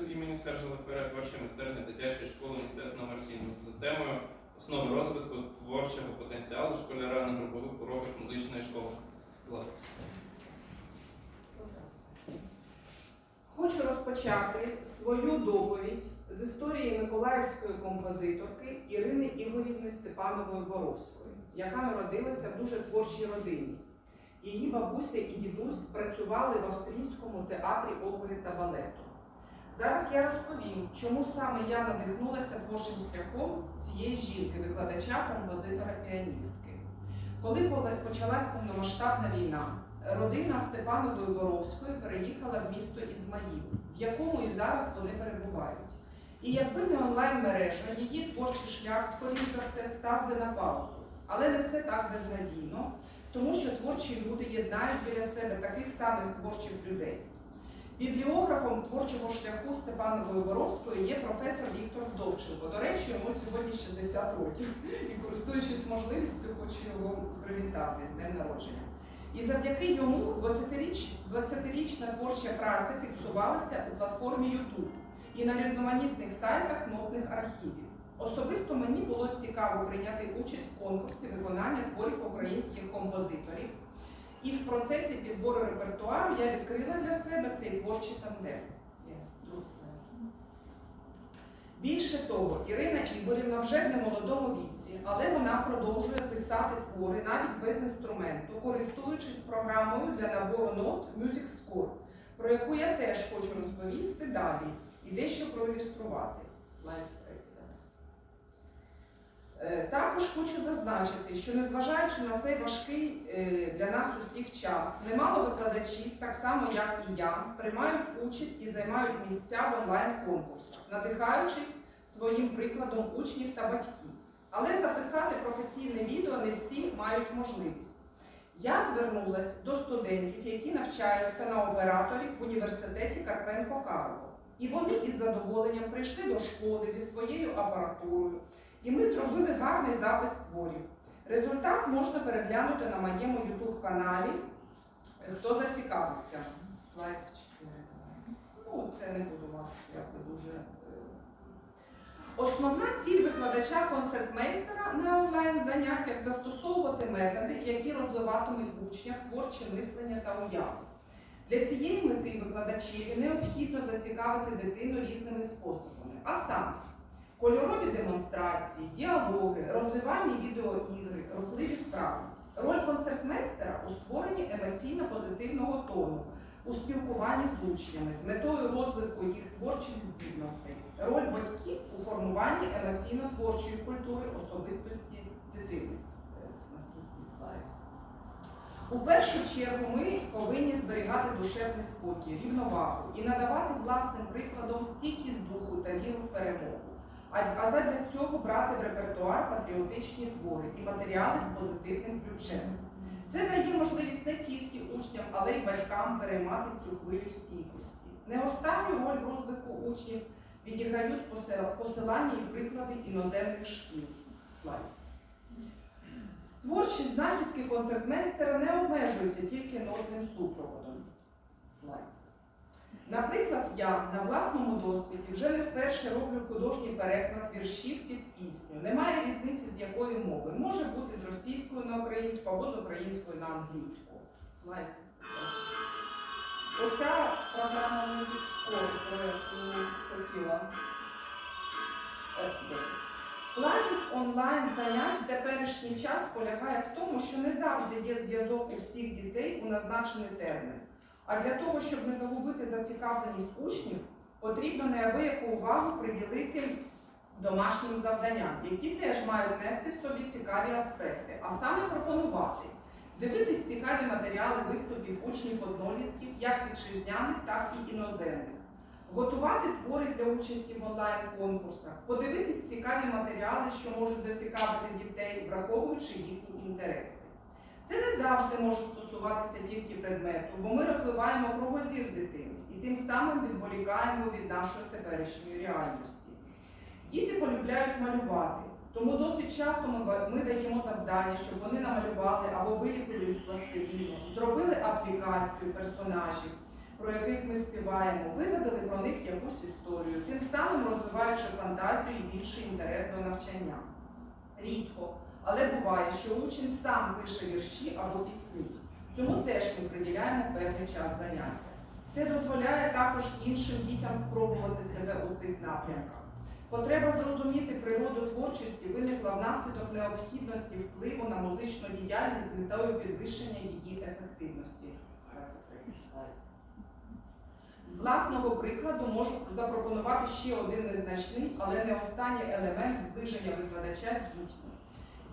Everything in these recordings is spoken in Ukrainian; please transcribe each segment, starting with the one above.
гімназію імені Сержа Лефера творчої майстерні дитячої школи мистецтв номер 7 за темою основи розвитку творчого потенціалу школяра на групових уроках музичної школи. Будь ласка. Хочу розпочати свою доповідь з історії миколаївської композиторки Ірини Ігорівни Степанової Боровської, яка народилася в дуже творчій родині. Її бабуся і дідусь працювали в австрійському театрі опери та балету. Зараз я розповім, чому саме я надихнулася творчим шляхом цієї жінки, викладача, композитора, піаністки. Коли почалась повномасштабна війна, родина Степанової Боровської переїхала в місто Ізмаїл, в якому і зараз вони перебувають. І якби не онлайн-мережа, її творчий шлях, скоріш за все, став би на паузу. Але не все так безнадійно, тому що творчі люди єднають біля себе таких самих творчих людей. Бібліографом творчого шляху Степанової Боровської є професор Віктор Вдовченко. До речі, йому сьогодні 60 років. І користуючись можливістю, хочу його привітати з днем народження. І завдяки йому 20-річ, 20-річна творча праця фіксувалася у платформі YouTube і на різноманітних сайтах нотних архівів. Особисто мені було цікаво прийняти участь в конкурсі виконання творів українських композиторів. І в процесі підбору репертуару я відкрила для себе цей творчий тандем. Більше того, Ірина Ігорівна вже в немолодому віці, але вона продовжує писати твори навіть без інструменту, користуючись програмою для набору нот Music Score, про яку я теж хочу розповісти далі і дещо проілюструвати. Слайд третій. Е, Також хочу зазначити, що незважаючи на цей важкий е, для нас усіх час, немало викладачів, так само як і я, приймають участь і займають місця в онлайн-конкурсах, надихаючись своїм прикладом учнів та батьків. Але записати професійне відео не всі мають можливість. Я звернулася до студентів, які навчаються на операторів в університеті Карпенко Карло. І вони із задоволенням прийшли до школи зі своєю апаратурою, і ми зробили гарний запис творів. Результат можна переглянути на моєму YouTube каналі. Хто зацікавиться? Слайд 4. Ну, це не буду вас якби дуже. е, Основна ціль викладача концертмейстера на онлайн заняттях застосовувати методи, які розвиватимуть в учнях творче мислення та уяву. Для цієї мети викладачеві необхідно зацікавити дитину різними способами, а саме кольорові демонстрації, діалоги, розвивальні відеоігри, рухливі вправи. Роль концертмейстера у створенні емоційно-позитивного тону, у спілкуванні з учнями з метою розвитку їх творчих здібностей, роль батьків у формуванні емоційно-творчої культури особистості дитини. Е. У першу чергу ми повинні зберігати душевний спокій, рівновагу і надавати власним прикладом стійкість духу та віру в перемогу. А, задля цього брати в репертуар патріотичні твори і матеріали з позитивним ключем. Це дає можливість не тільки учням, але й батькам переймати цю хвилю стійкості. Не останню роль в розвитку учнів відіграють посилання і приклади іноземних шкіл. Слайд. Творчі знахідки концертмейстера не обмежуються тільки нотним супроводом. Слайд. Наприклад, я на власному досвіді вже не вперше роблю художній переклад віршів під пісню. Немає різниці з якої мови. Може бути з російської на українську або з української на англійську. Слайд. Оця програма Music Score, яку хотіла. Е. Складність онлайн занять в теперішній час полягає в тому, що не завжди є зв'язок у всіх дітей у назначений термін. А для того, щоб не загубити зацікавленість учнів, потрібно неабияку увагу приділити домашнім завданням, які теж мають нести в собі цікаві аспекти, а саме пропонувати, дивитись цікаві матеріали виступів учнів однолітків, як вітчизняних, так і іноземних. Готувати твори для участі в онлайн-конкурсах, подивитись цікаві матеріали, що можуть зацікавити дітей, враховуючи їхні інтереси. Це не завжди може стосуватися тільки предмету, бо ми розвиваємо кругозір дитини і тим самим відволікаємо від нашої теперішньої реальності. Діти полюбляють малювати, тому досить часто ми, ми даємо завдання, щоб вони намалювали або виліпили з пластиліну, зробили аплікацію персонажів, про яких ми співаємо, вигадали про них якусь історію, тим самим розвиваючи фантазію і більший інтерес до навчання. Рідко, але буває, що учень сам пише вірші або пісні. Цьому теж ми приділяємо певний час заняття. Це дозволяє також іншим дітям спробувати себе у цих напрямках. Потреба зрозуміти природу творчості виникла внаслідок необхідності впливу на музичну діяльність з метою підвищення її ефективності. З власного прикладу можу запропонувати ще один незначний, але не останній елемент зближення викладача з дітьми.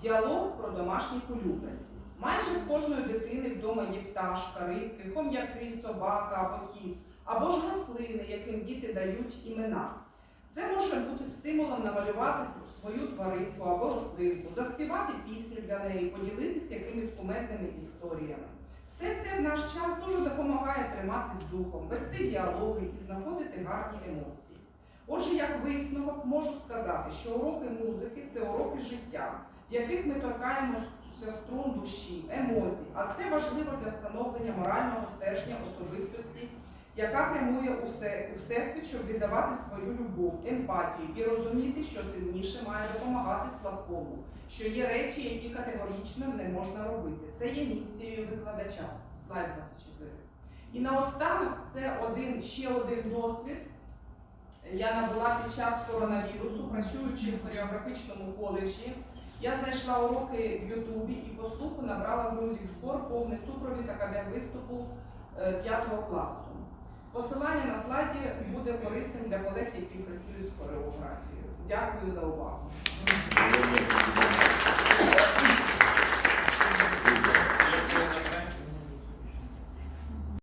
Діалог про домашніх улюбленців. Майже в кожної дитини вдома є пташка, рибки, хом'яки, собака або кіт, або ж рослини, яким діти дають імена. Це може бути стимулом намалювати свою тваринку або рослинку, заспівати пісню для неї, поділитися якимись кумедними історіями. Все це в наш час дуже допомагає триматись духом, вести діалоги і знаходити гарні емоції. Отже, як висновок можу сказати, що уроки музики це уроки життя, яких ми торкаємося струн душі, емоцій, а це важливо для становлення морального стержня особистості, яка прямує у, все, у всесвіт, щоб віддавати свою любов, емпатію і розуміти, що сильніше має допомагати слабкому, що є речі, які категорично не можна робити. Це є місією викладача. Слайд 24. І наостанок це один, ще один досвід. Я набула під час коронавірусу, працюючи в хореографічному коледжі. Я знайшла уроки в Ютубі і по слуху набрала в Music Score повний супровід академвиступу 5 класу. Посилання на слайді буде корисним для колег, які працюють з хореографією. Дякую за увагу.